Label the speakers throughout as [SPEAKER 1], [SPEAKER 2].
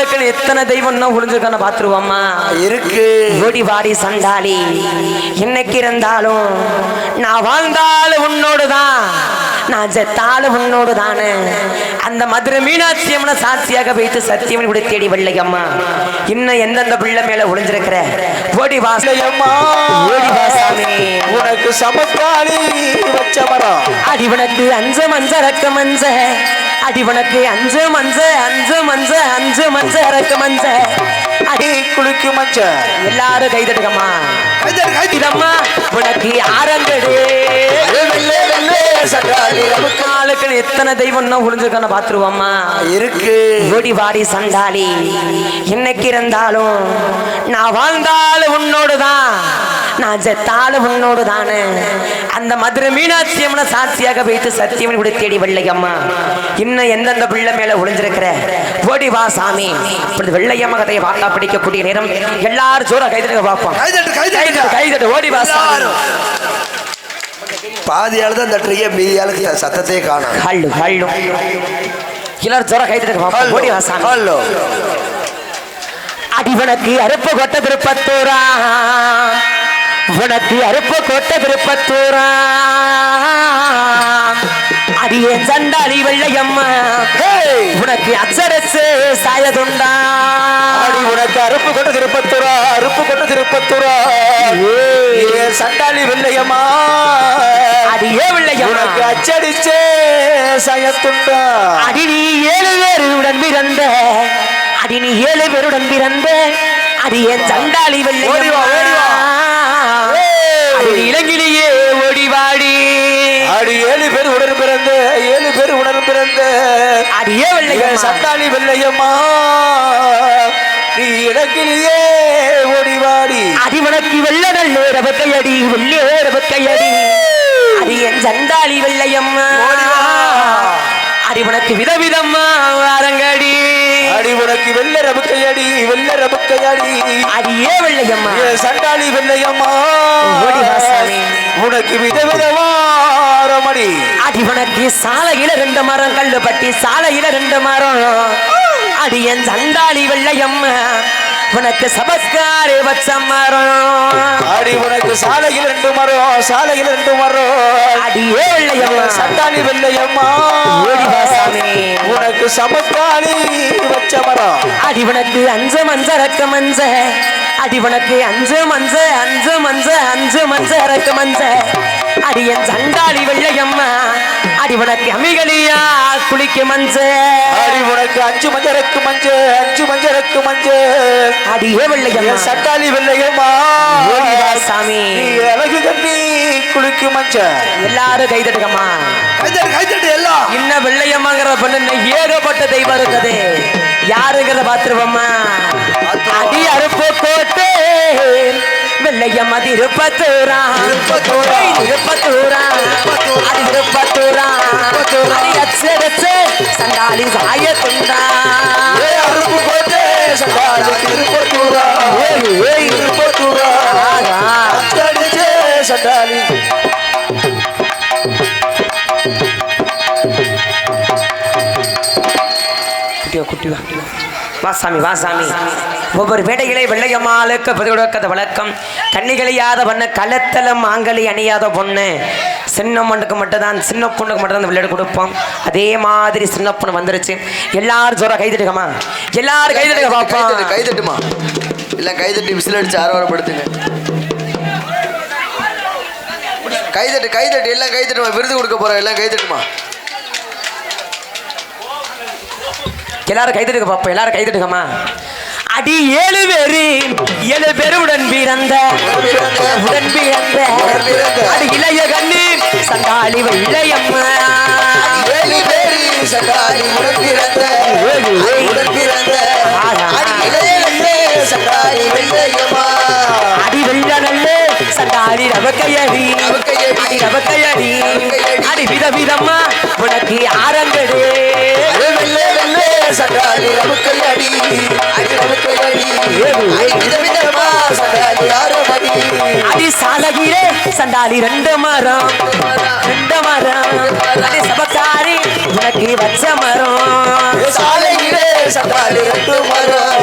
[SPEAKER 1] ஆளுக்கள் எத்தனை தெய்வம் ஒளிஞ்சிருக்கான பாத்துருவோம்மா
[SPEAKER 2] இருக்கு.
[SPEAKER 1] ஓடி வாடி சண்டாளி. இன்னைக்கு இருந்தாலும் நான் வாழ்ந்தாலும் உன்னோடு தான் நான் செத்தாலும் உன்னோடு தானே. அந்த மதுரை மீனாட்சி அம்மனை சாட்சியாக வைத்து சத்தியம் கூட தேடி வெள்ளை அம்மா. இன்னும் எந்தெந்த பிள்ளை மேல ஒளிஞ்சிருக்கிற? ஓடி வா
[SPEAKER 2] அம்மா.
[SPEAKER 1] ஓடி வா சாமி.
[SPEAKER 2] உனக்கு சமத்தாளி வச்ச மரம்.
[SPEAKER 1] அடிவனுக்கு அஞ்சு மஞ்ச ரக்க மஞ்ச. அடிவனுக்கு அஞ்சு மஞ்ச அஞ்சு மஞ்ச அஞ்சு மஞ்ச ரக்க மஞ்ச. அடி
[SPEAKER 2] நீ குளிக்கும் மஞ்ச.
[SPEAKER 1] எல்லாரும் கைதட்டுக்கம்மா
[SPEAKER 2] கைதட்டு, கைதட்டு.
[SPEAKER 1] இதம்மா உனக்கு ஆரங்கடு எத்தனை தெய்வம் ஒளிஞ்சிருக்கான பாத்துருவோம்மா
[SPEAKER 2] இருக்கு.
[SPEAKER 1] ஓடி வாடி சண்டாளி. இன்னைக்கு இருந்தாலும் நான் வாழ்ந்தாலும் உன்னோடு தான் நான் செத்தாலும் உன்னோடு தானே அந்த மதுரை மீனாட்சி அம்மனை சாட்சியாக வைத்து சத்தியம் கூட தேடி வெள்ளை அம்மா இன்னும் எந்தெந்த பிள்ளை மேல ஒளிஞ்சிருக்கிற? ஓடி வா சாமி. இப்படி வெள்ளையம்மா கதையை வாக்கா பிடிக்கக்கூடிய நேரம். எல்லாரும் ஜோரா கைதட்டுங்க பார்ப்போம்.
[SPEAKER 2] கைதட்டு, கைதட்டு.
[SPEAKER 1] கைதட்டு கைதட்டு ஓடி வா சாமி.
[SPEAKER 2] பாதி ஆளு தான் தட்டுறீங்க மீதி ஆளுக்கு சத்தத்தையே காணும்
[SPEAKER 1] ஹல்லு ஹல்லு எல்லாரும் ஜோரா கைதட்டுங்க பார்ப்போம் ஓடி வா சாமி
[SPEAKER 2] ஹலோ.
[SPEAKER 1] அடிவனுக்கு அருப்பு கொட்ட திருப்பத்தூரா. உனக்கு அருப்பு கொட்ட திருப்பத்தூரா. அடியே சண்டாளி வெள்ளையம்மா.
[SPEAKER 2] ஹேய்!
[SPEAKER 1] உனக்கு அச்சரசு சாயதுண்டா.
[SPEAKER 2] ஆடி உனக்கு அருப்பு கொண்டு திருப்பத்துறா அருப்பு கொண்டு திருப்பத்துறா ஏ சண்டாளி வெள்ளையம்மா.
[SPEAKER 1] வெள்ளையம்மா
[SPEAKER 2] உனக்கு அச்சடிச்சே சயத்துண்டா.
[SPEAKER 1] அடி நீ ஏழு பேருடன் பிறந்த அடி நீ ஏழு பேருடன் பிறந்த அடி என் சண்டாளி
[SPEAKER 2] ஓடி வா,
[SPEAKER 1] வெள்ளையம்மா.
[SPEAKER 2] ஓடி வா. ஏய்!
[SPEAKER 1] அடி நீ இளங்கிலேயே ஓடிவாடி.
[SPEAKER 2] ஆடி ஏழு பேர் உடன் பிறந்த ஏழு பேர் உடன் பிறந்த.
[SPEAKER 1] அடியே
[SPEAKER 2] ஏ
[SPEAKER 1] வெள்ளையம்மா
[SPEAKER 2] சண்டாளி வெள்ளையம்மா நீ இடக்கிலேயே ஓடிவாடி.
[SPEAKER 1] அடிவனக்கு வெள்ள நல்ல ரபக்கையடி வெள்ளே ரபக்கையடி அடி என் சண்டாளி வெள்ளையம்மா.
[SPEAKER 2] வா.
[SPEAKER 1] அடிவனக்கு விதவிதம்மா அரங்கடி
[SPEAKER 2] அடி உனக்கு வெள்ள ரபுக்கையடி வெள்ள ரபுக்கையடி
[SPEAKER 1] அடியே வெள்ளையம்மா.
[SPEAKER 2] சண்டாளி வெள்ளையம்மா.
[SPEAKER 1] ஓடி வா சாமி.
[SPEAKER 2] உனக்கு விதவிதமாரமடி
[SPEAKER 1] அடிவனக்கு சாலையில ரெண்டு மரம் கல்லு பட்டி சாலையில ரெண்டு மரம். அடி என் சண்டாளி வெள்ளையம்மா உனக்கு சபஸ்காரி வச்ச மரம்.
[SPEAKER 2] அடி உனக்கு சாலையில் ரெண்டு மரம் சாலையில் ரெண்டு மரம்
[SPEAKER 1] அடியே வெள்ளையம்மா
[SPEAKER 2] சண்டாளி வெள்ளையம்மா.
[SPEAKER 1] சாமி.
[SPEAKER 2] உனக்கு சமத்தாளி வச்ச மரம்.
[SPEAKER 1] அடிவனுக்கு அஞ்சு மஞ்ச ரக்க மஞ்ச. அடிவனுக்கு அஞ்சு மஞ்ச அஞ்சு மஞ்ச அஞ்சு மஞ்ச ரக்க மஞ்ச. அடி என் அடிவனுக்கு அமிகலியா? குளிக்க மஞ்ச.
[SPEAKER 2] அடி உனக்கு அஞ்சு மஞ்சருக்கு மஞ்சு அஞ்சு மஞ்சருக்கு மஞ்சு.
[SPEAKER 1] அடியே வெள்ளையம்மா.
[SPEAKER 2] என் சண்டாளி வெள்ளையம்மா.
[SPEAKER 1] சாமி
[SPEAKER 2] அழகு கண்ணி குளிக்கும் மஞ்ச.
[SPEAKER 1] எல்லாரும் கைதட்டுக்கம்மா
[SPEAKER 2] கைதட்டு கைதட்டு எல்லாம்.
[SPEAKER 1] இன்ன வெள்ளையம்மாங்கிற பொண்ணு ஏகப்பட்ட தெய்வம் இருக்குது. யாருங்கிறத பாத்துருவோம்மா அடி அறுப்பு கோட்டு. வெள்ளையம்மா திருப்பத்தூரா
[SPEAKER 2] திருப்பத்தூரா.
[SPEAKER 1] ஏய், திருப்பத்தூரா அது திருப்பத்தூரா அடி அச்சரச்சு
[SPEAKER 2] ஏ அருப்பு போட்டு. சண்டாளி திருப்பத்தூரா. திருப்பத்தூரா
[SPEAKER 1] ஆகா.
[SPEAKER 2] அச்சடிச்சே சண்டாளி.
[SPEAKER 1] குட்டியா குட்டி வா வா சாமி வா சாமி. ஒவ்வொரு வேடைகளை வெள்ளையம்மாளுக்கு பதிவுடக்கத வழக்கம். கண்ணிகளையாத பொண்ணு களத்தலம் மாங்கலி அணியாத பொண்ணு. சின்ன பொண்ணுக்கு மட்டும்தான் சின்ன பொண்ணுக்கு மட்டும் தான் விளையாட கொடுப்போம். அதே மாதிரி சின்ன பொண்ணு வந்துருச்சு. எல்லாரும் ஜோரா கைதட்டுக்கமா எல்லாரும் கைதட்டுக்க
[SPEAKER 3] கைதட்டு
[SPEAKER 1] பாப்போம்
[SPEAKER 3] கைதட்டுமா? எல்லாம் கைதட்டி விசில் அடிச்சு ஆரவாரப்படுத்துங்க கைதட்டு கைதட்டு எல்லாம் கைதட்டுமா? விருது கொடுக்க போறோம் எல்லாம் கைதட்டுமா?
[SPEAKER 1] எல்லாரும் கைதட்டுக்க பாப்போம் எல்லாரும் கைதட்டுக்கமா அடி ஏழு பேரு ஏழு பேரு உடன் பிறந்த. உடன் பிறந்த. அடி இளைய கண்ணு சண்டாளி வெள்ளையம்மா
[SPEAKER 2] ஏழு பேரி சண்டாளி உடன் பிறந்த. உடன் பிறந்த. அடி இளைய வெள்ளை சண்டாளி வெள்ளையம்மா
[SPEAKER 1] அடி வெள்ள நல்ல சண்டாளி ரவக்கையடி.
[SPEAKER 2] ரவக்கையடி.
[SPEAKER 1] அடி ரவக்கையடி.
[SPEAKER 2] ரவக்கையடி.
[SPEAKER 1] அடி விதவிதம்மா உனக்கு ஆரங்கடு.
[SPEAKER 2] வெள்ளை வெள்ளை சண்டாளி ரமுக்கையடி அழகிலே சண்டாளி
[SPEAKER 1] ரெண்டு மரம். ரெண்டு மரம். சபக்காரி உனக்கு வச்ச மரம்.
[SPEAKER 2] சாலையிலே சண்டாளி ரெண்டு மரம்.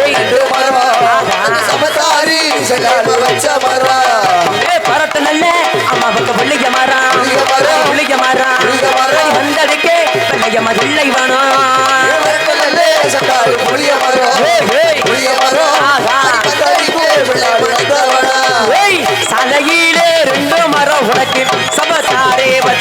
[SPEAKER 3] ரெண்டு மரம். சபக்காரி சண்டாளி வச்ச மரம்.
[SPEAKER 1] பரத்து நல்ல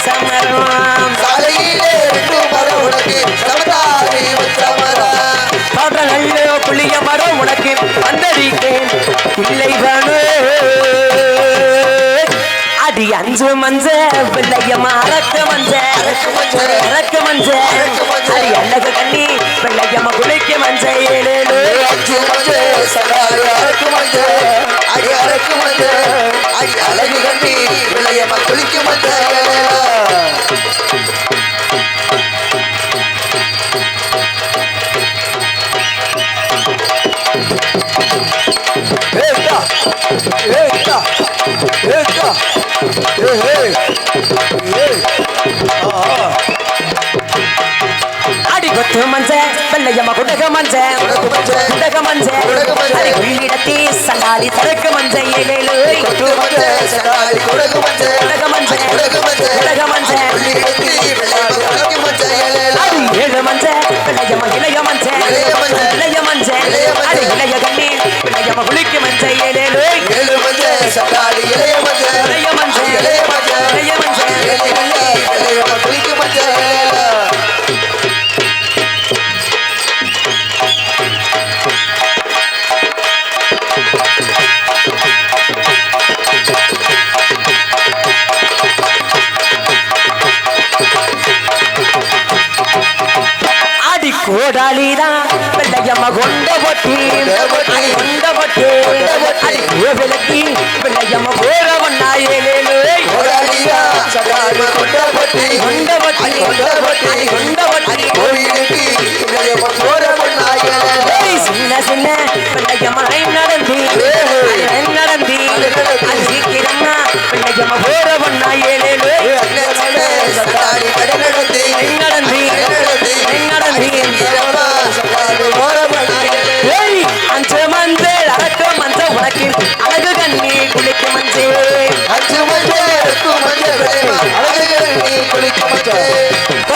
[SPEAKER 1] சபசாரே வச்ச மரம்
[SPEAKER 3] சாலையிலே ரெண்டு மரம் உனக்கு சமதாரி வச்ச மரம்
[SPEAKER 1] பரட்டு நல்ல புளிய மரம் உனக்கு வந்தடிக்கேன் இல்லை வேணும் அடி அஞ்சு மஞ்ச வெள்ளையம்மா அரக்க மஞ்ச.
[SPEAKER 3] அரக்கு மஞ்ச.
[SPEAKER 1] அடி அழகு கண்ணி வெள்ளையம்மா குளிக்க மஞ்ச. ஏழேழு வெள்ளையம்மா குடக மஞ்ச
[SPEAKER 3] குடகு மஞ்ச.
[SPEAKER 1] குடக மஞ்ச உள்ளிடத்தே சண்டாளி தரக்கு மஞ்ச ஏழேழு
[SPEAKER 3] கொட்டு மஞ்ச சண்டாளி மஞ்ச
[SPEAKER 1] குடக மஞ்ச அடி கோடாலிதான் வெள்ளையம்மா கொண்ட பொட்டி.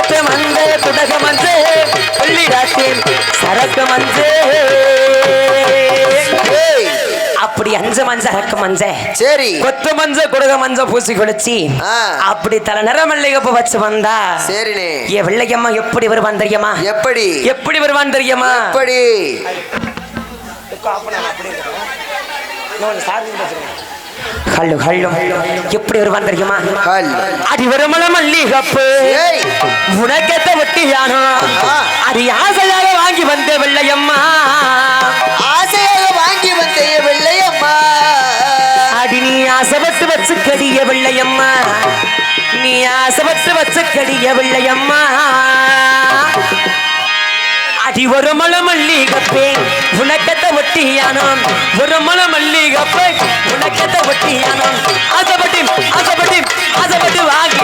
[SPEAKER 1] கொத்த மஞ்ச குடக மஞ்ச கொள்ளிடாட்டி சரக்கு மஞ்ச.
[SPEAKER 3] ஏய்,
[SPEAKER 1] அப்படி அஞ்சு மஞ்ச அரக்கு மஞ்ச.
[SPEAKER 3] சரி.
[SPEAKER 1] கொத்து மஞ்ச குடக மஞ்ச பூசி குளிச்சு. அப்படி தலை நிற மல்லிகைப்பூ வச்சு வந்தா
[SPEAKER 3] சரிண்ணே.
[SPEAKER 1] என் வெள்ளையம்மா எப்படி வருவான் தெரியுமா?
[SPEAKER 3] எப்படி?
[SPEAKER 1] எப்படி வருவான் தெரியுமா?
[SPEAKER 3] எப்படி?
[SPEAKER 1] ஹல்லு ஹல்லு எப்படி வருவான் தெரியுமா? அடி வருமல மல்லிகப்பு. உனக்கேத்த வெட்டியானோ?
[SPEAKER 3] ஆ.
[SPEAKER 1] அது ஆசையாக வாங்கி வந்த வெள்ளையம்மா
[SPEAKER 3] ஆசையாக வாங்கி வந்த வெள்ளையம்மா
[SPEAKER 1] அடி நீ ஆசைப்பட்டு வச்சு கடிய வெள்ளையம்மா நீ ஆசைப்பட்டு வச்சு கடிய வெள்ளையம்மா அடி ஒரு மல மல்லிகப்பே. உனக்கத்த ஒட்டியானோம். ஒரு மல மல்லிகப்பே. உனக்கத்த ஒட்டியானோம். ஆசைப்பட்டு ஆசைப்பட்டு ஆசைப்பட்டு வாங்கி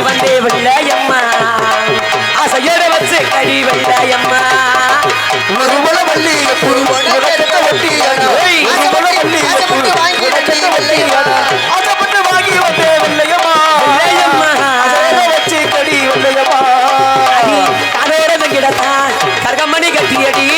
[SPEAKER 3] கர்கமணி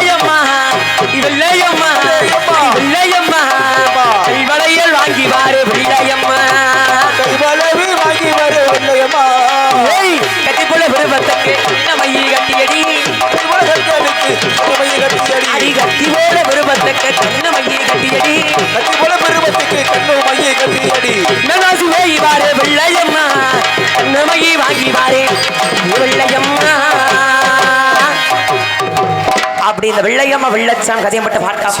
[SPEAKER 1] இல்லையம்மா
[SPEAKER 3] இல்லையம்மா இல்லையம்மா. வளையல் வாங்கி வாரு பிள்ளையம்மா.
[SPEAKER 2] கைவளவு வாங்கி வாரு
[SPEAKER 1] பிள்ளையம்மா. கட்டிப்புல விருப்பத்துக்கு நம்மையை கட்டியடி.
[SPEAKER 2] அடி கட்டி
[SPEAKER 1] போல விருப்பத்துக்கு தன்னை மையை கட்டியடி.
[SPEAKER 2] கட்டி
[SPEAKER 1] போல விருப்பத்துக்கு அப்படி இந்த வெள்ளையம்மா வெள்ளச்சான் கதையை மட்டும். பார்க்க